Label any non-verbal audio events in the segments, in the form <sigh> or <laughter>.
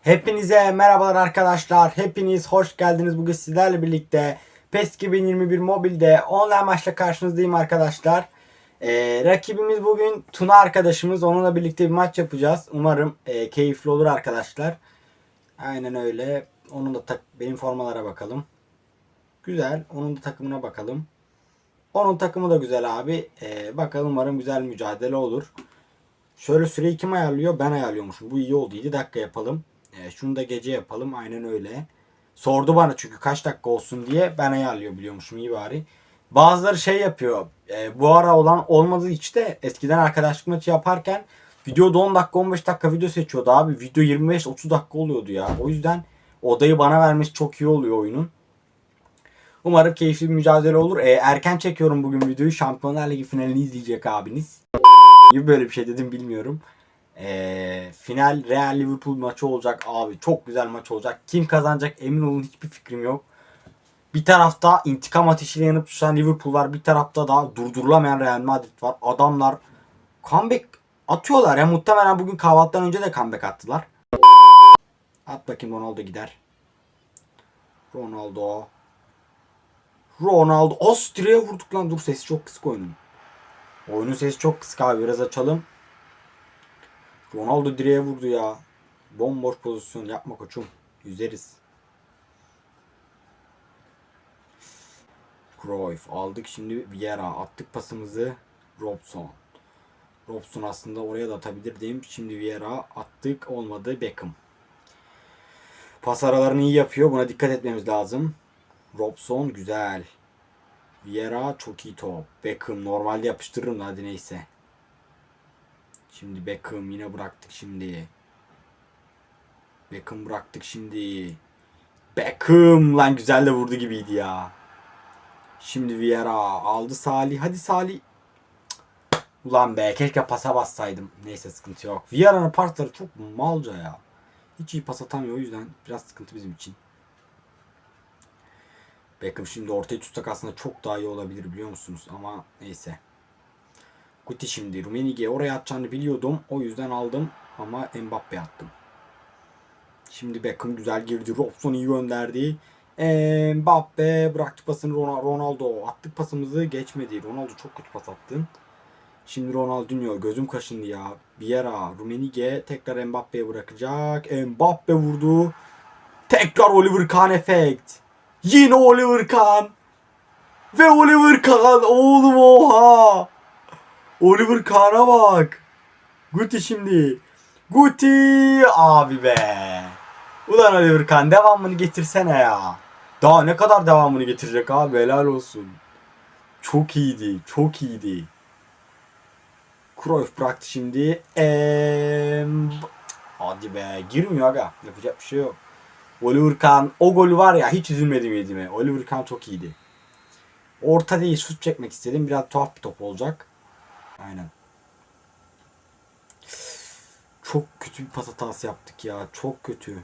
Hepinize merhabalar arkadaşlar. Hepiniz hoş geldiniz. Bugün sizlerle birlikte PES 2021 mobilde online maçla karşınızdayım arkadaşlar. Ee, rakibimiz bugün Tuna arkadaşımız. Onunla birlikte bir maç yapacağız. Umarım e, keyifli olur arkadaşlar. Aynen öyle. Onun da benim formalara bakalım. Güzel. Onun da takımına bakalım. Onun takımı da güzel abi. Ee, bakalım umarım güzel mücadele olur. Şöyle süreyi kim ayarlıyor? Ben ayarlıyormuşum. Bu iyi oldu. 7 dakika yapalım. Ee, şunu da gece yapalım. Aynen öyle. Sordu bana çünkü kaç dakika olsun diye ben ayarlıyor biliyormuşum iyi bari. Bazıları şey yapıyor. e, bu ara olan olmadığı için de eskiden arkadaşlık maçı yaparken videoda 10 dakika 15 dakika video seçiyordu abi. Video 25-30 dakika oluyordu ya. O yüzden odayı bana vermesi çok iyi oluyor oyunun. Umarım keyifli bir mücadele olur. E, erken çekiyorum bugün videoyu. Şampiyonlar Ligi finalini izleyecek abiniz. Gibi böyle bir şey dedim bilmiyorum. E, final Real Liverpool maçı olacak abi. Çok güzel maç olacak. Kim kazanacak emin olun hiçbir fikrim yok. Bir tarafta intikam ateşiyle yanıp tutuşan Liverpool var. Bir tarafta da durdurulamayan Real Madrid var. Adamlar comeback atıyorlar ya. Muhtemelen bugün kahvaltıdan önce de comeback attılar. At bakayım Ronaldo gider. Ronaldo. Ronaldo. Direğe vurduk lan. Dur sesi çok kısık oyunun. Oyunun sesi çok kısık abi. Biraz açalım. Ronaldo direğe vurdu ya. Bomboş pozisyon. Yapma koçum. Yüzeriz. Cruyff aldık şimdi Vieira attık pasımızı Robson. Robson aslında oraya da atabilirdim. Şimdi Vieira attık olmadı Beckham. Pas aralarını iyi yapıyor. Buna dikkat etmemiz lazım. Robson güzel. Vieira çok iyi top. Beckham normalde yapıştırırım hadi neyse. Şimdi Beckham yine bıraktık şimdi. Beckham bıraktık şimdi. Beckham lan güzel de vurdu gibiydi ya. Şimdi Vieira aldı Salih. Hadi Salih. Ulan be keşke pasa bassaydım. Neyse sıkıntı yok. Vieira'nın pasları çok malca ya. Hiç iyi pas atamıyor o yüzden biraz sıkıntı bizim için. Beckham şimdi ortaya tutsak aslında çok daha iyi olabilir biliyor musunuz? Ama neyse. Guti şimdi Rummenigge oraya atacağını biliyordum. O yüzden aldım ama Mbappe attım. Şimdi Beckham güzel girdi. Robson iyi gönderdi. Mbappe bıraktı pasını Ron- Ronaldo. Attık pasımızı geçmedi. Ronaldo çok kötü pas attı. Şimdi Ronaldinho gözüm kaşındı ya. Vieira, Rummenigge tekrar Mbappe'ye bırakacak. Mbappe vurdu. Tekrar Oliver Kahn efekt. Yine Oliver Kahn. Ve Oliver Kahn. Oğlum oha. Oliver Kahn'a bak. Guti şimdi. Guti abi be. Ulan Oliver Kahn devamını getirsene ya. Daha ne kadar devamını getirecek abi helal olsun. Çok iyiydi. Çok iyiydi. Cruyff bıraktı şimdi. Em... Hadi be girmiyor aga. Yapacak bir şey yok. Oliver Kahn o golü var ya hiç üzülmedim yediğime. Oliver Kahn çok iyiydi. Orta değil şut çekmek istedim. Biraz tuhaf bir top olacak. Aynen. Çok kötü bir pas hatası yaptık ya. Çok kötü.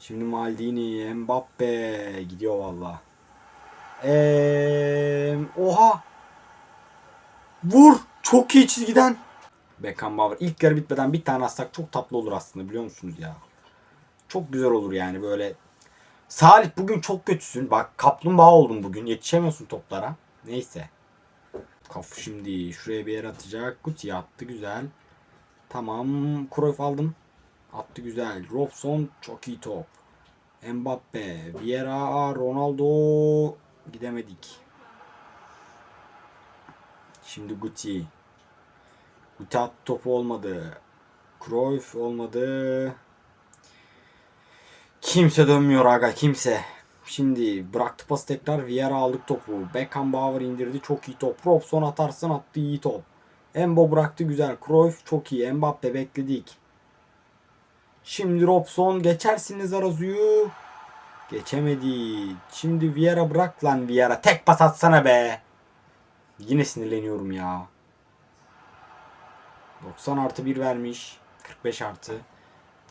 Şimdi Maldini, Mbappe gidiyor valla. Eee, oha. Vur. Çok iyi çizgiden. Beckenbauer ilk yarı bitmeden bir tane atsak çok tatlı olur aslında biliyor musunuz ya? Çok güzel olur yani böyle. Salih bugün çok kötüsün. Bak kaplumbağa oldun bugün. Yetişemiyorsun toplara. Neyse. Kaf şimdi şuraya bir yer atacak. Guti attı güzel. Tamam. Cruyff aldım. Attı güzel. Robson çok iyi top. Mbappe, Vieira, Ronaldo gidemedik. Şimdi Guti. Guti attı topu olmadı. Cruyff olmadı. Kimse dönmüyor aga kimse. Şimdi bıraktı pası tekrar Vieira aldık topu. Beckenbauer indirdi çok iyi top. Robson atarsın attı iyi top. Embo bıraktı güzel. Cruyff çok iyi. Mbappe bekledik. Şimdi Robson geçersiniz Arazu'yu. Geçemedi. Şimdi Vieira bırak lan Vieira. Tek pas atsana be. Yine sinirleniyorum ya. 90 artı 1 vermiş. 45 artı.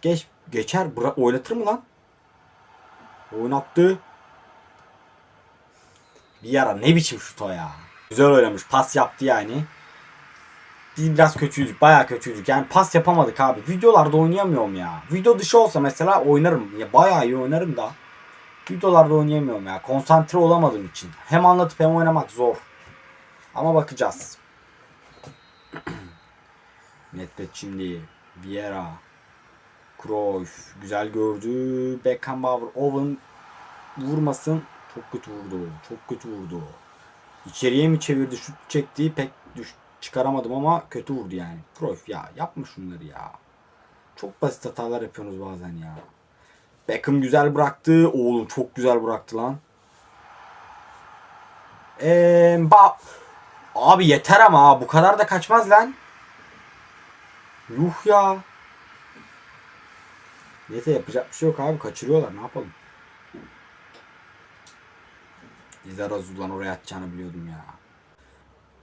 Geç, geçer. Bıra- oynatır mı lan? Oynattı. Bir ara ne biçim şut o ya. Güzel oynamış. Pas yaptı yani. biz biraz kötüydük. Bayağı kötüydük. Yani pas yapamadık abi. Videolarda oynayamıyorum ya. Video dışı olsa mesela oynarım. Ya bayağı iyi oynarım da. Videolarda oynayamıyorum ya. Konsantre olamadığım için. Hem anlatıp hem oynamak zor. Ama bakacağız. <clears throat> Nedved şimdi. Vieira. Cruyff. Güzel gördü. Beckenbauer. Owen vurmasın. Çok kötü vurdu. Çok kötü vurdu. İçeriye mi çevirdi? Şut çekti. Pek düş çıkaramadım ama kötü vurdu yani. Cruyff ya yapma şunları ya. Çok basit hatalar yapıyorsunuz bazen ya. Beckham güzel bıraktı. Oğlum çok güzel bıraktı lan. Eee Abi yeter ama bu kadar da kaçmaz lan. Yuh ya. Neyse yapacak bir şey yok abi kaçırıyorlar ne yapalım. Lizarazu lan oraya atacağını biliyordum ya.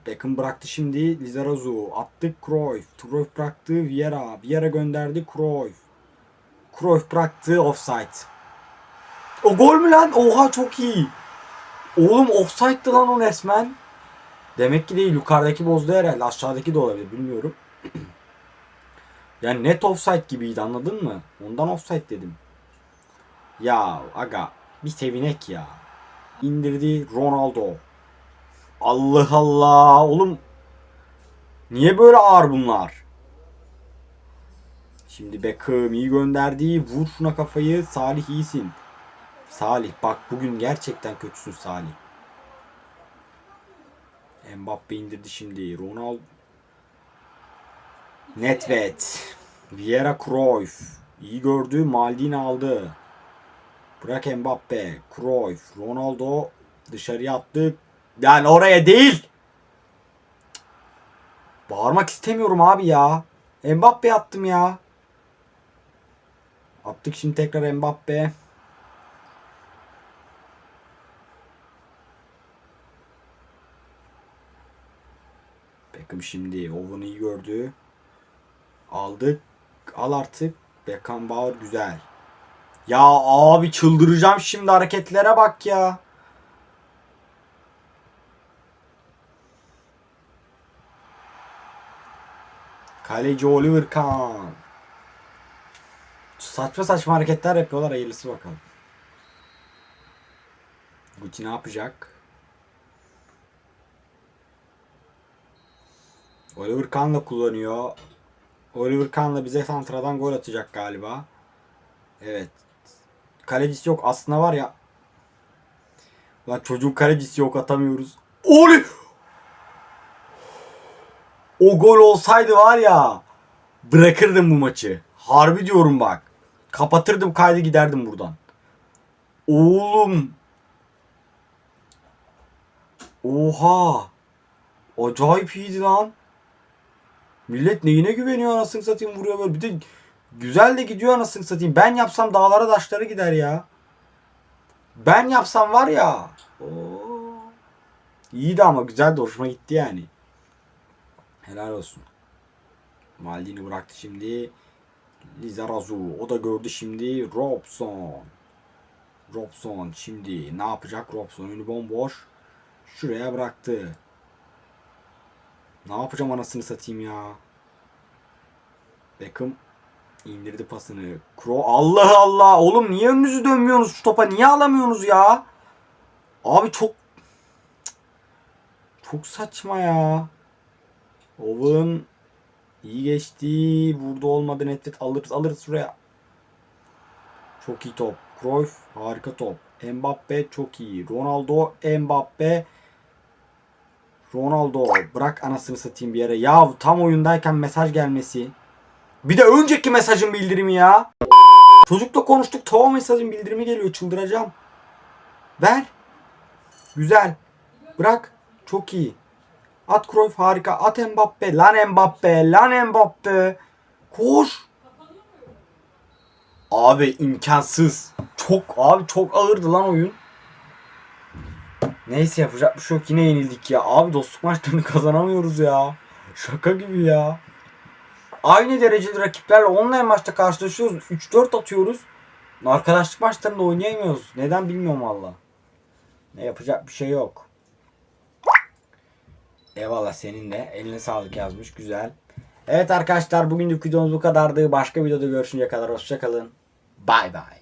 Beckham bıraktı şimdi Lizarazu. Attık Cruyff. Cruyff bıraktı Vieira. Vieira gönderdi Cruyff. Cruyff bıraktı offside. O gol mü lan? Oha çok iyi. Oğlum offside'dı lan o resmen. Demek ki değil yukarıdaki bozdu herhalde. Aşağıdaki de olabilir bilmiyorum. Yani net offside gibiydi anladın mı? Ondan offside dedim. Ya aga bir sevinek ya. İndirdi Ronaldo. Allah Allah oğlum. Niye böyle ağır bunlar? Şimdi Beckham iyi gönderdi. Vur şuna kafayı. Salih iyisin. Salih bak bugün gerçekten kötüsün Salih. Mbappe indirdi şimdi. Ronaldo. Nedved. Vieira Cruyff. İyi gördü. Maldini aldı. Bırak Mbappe. Cruyff. Ronaldo dışarıya attı. Yani oraya değil. Bağırmak istemiyorum abi ya. Mbappe attım ya. Attık şimdi tekrar Mbappe. Beckham şimdi Owen'ı iyi gördü. Aldık. Al artık. Beckenbauer güzel. Ya abi çıldıracağım şimdi hareketlere bak ya. Kaleci Oliver Kahn. Saçma saçma hareketler yapıyorlar hayırlısı bakalım. Guti ne yapacak? Oliver Kahn'la kullanıyor. Oliver Kahn'la bize santradan gol atacak galiba. Evet. Kalecisi yok. Aslında var ya. Lan çocuğun kalecisi yok atamıyoruz. Oli! O gol olsaydı var ya. Bırakırdım bu maçı. Harbi diyorum bak. Kapatırdım kaydı giderdim buradan. Oğlum. Oha. Acayip iyiydi lan. Millet neyine güveniyor anasını satayım vuruyor böyle. Bir de güzel de gidiyor anasını satayım. Ben yapsam dağlara taşlara gider ya. Ben yapsam var ya. Oo. İyiydi ama güzel de hoşuma gitti yani. Helal olsun. Maldini bıraktı şimdi. Lizarazu. O da gördü şimdi. Robson. Robson şimdi ne yapacak Robson? Önü bomboş. Şuraya bıraktı. Ne yapacağım anasını satayım ya. Beckham indirdi pasını. Kro Allah Allah. Oğlum niye önünüzü dönmüyorsunuz şu topa? Niye alamıyorsunuz ya? Abi çok çok saçma ya. Owen iyi geçti. Burada olmadı Nedved alırız alırız şuraya. Çok iyi top. Cruyff harika top. Mbappe çok iyi. Ronaldo Mbappe Ronaldo bırak anasını satayım bir yere. Ya tam oyundayken mesaj gelmesi. Bir de önceki mesajın bildirimi ya. Çocukla konuştuk. Tava mesajın bildirimi geliyor. Çıldıracağım. Ver. Güzel. Bırak. Çok iyi. At Cruyff harika. At Mbappe. Lan Mbappe. Lan Mbappe. Koş. Abi imkansız. Çok abi çok ağırdı lan oyun. Neyse yapacak bir şey yok. Yine yenildik ya. Abi dostluk maçlarını <laughs> kazanamıyoruz ya. Şaka gibi ya. Aynı dereceli rakiplerle online maçta karşılaşıyoruz. 3-4 atıyoruz. Arkadaşlık maçlarında oynayamıyoruz. Neden bilmiyorum valla. Ne yapacak bir şey yok. Eyvallah senin de. Eline sağlık yazmış. Güzel. Evet arkadaşlar bugünlük videomuz bu kadardı. Başka videoda görüşünceye kadar hoşçakalın. Bay bay.